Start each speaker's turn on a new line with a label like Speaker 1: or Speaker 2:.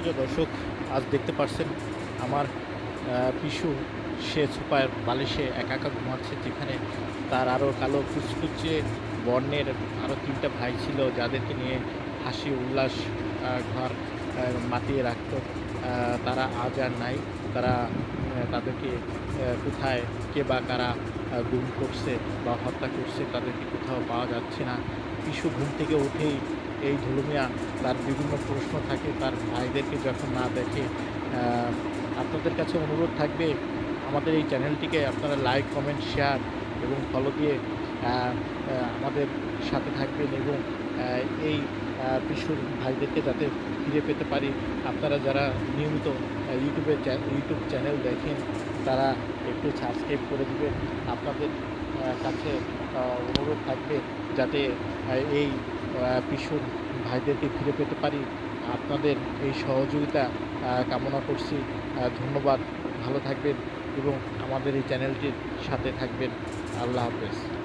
Speaker 1: প্রিয় দর্শক, আজ দেখতে পাচ্ছেন আমার পিসু, সে সুপার বালিশে একা একা ঘুমাচ্ছে, যেখানে তার আরও কালো কুচকুচে বর্ণের আরও তিনটা ভাই ছিল, যাদেরকে নিয়ে হাসি, উল্লাস ঘর মাতিয়ে রাখত। তারা আজ আর নাই। তারা তাদেরকে কোথায়, কে বা কারা গুম করছে বা হত্যা করছে, তাদেরকে কোথাও পাওয়া যাচ্ছে না। পিসু ঘুম থেকে উঠেই এই ধুলুমিয়া তার বিভিন্ন প্রশ্ন থাকে, তার ভাইদেরকে যখন না দেখে আপনাদের কাছে অনুরোধ থাকবে, আমাদের এই চ্যানেলটিকে আপনারা লাইক, কমেন্ট, শেয়ার এবং ফলো দিয়ে আমাদের সাথে থাকবেন এবং এই বিশ্বর ভাইদেরকে যাতে ফিরে পেতে পারি। আপনারা যারা নিয়মিত ইউটিউবে ইউটিউব চ্যানেল দেখেন, তারা একটু সাবস্ক্রাইব করে দিবেন। আপনাদের কাছে অনুরোধ থাকবে যাতে এই পিশুর ভাইদেরকে ফিরে পেতে পারি। আপনাদের এই সহযোগিতা কামনা করছি। ধন্যবাদ। ভালো থাকবেন এবং আমাদের এই চ্যানেলটির সাথে থাকবেন। আল্লাহ হাফেজ।